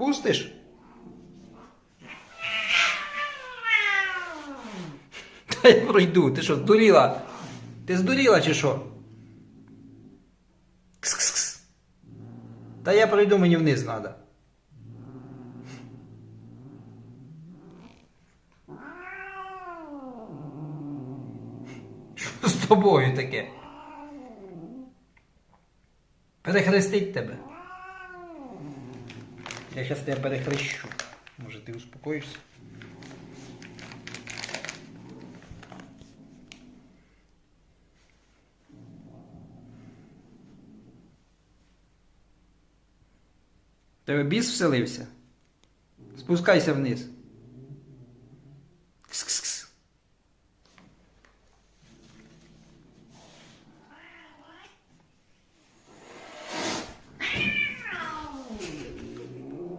Пустиш? Та я пройду. Ти що, здуріла? Ти здуріла чи що? Кс-кс-кс. Та я пройду, мені вниз треба. Що з тобою таке? Перехрестить тебе. Я зараз тебе перехрещу. Може ти успокоїшся? Тебе біс вселився? Спускайся вниз.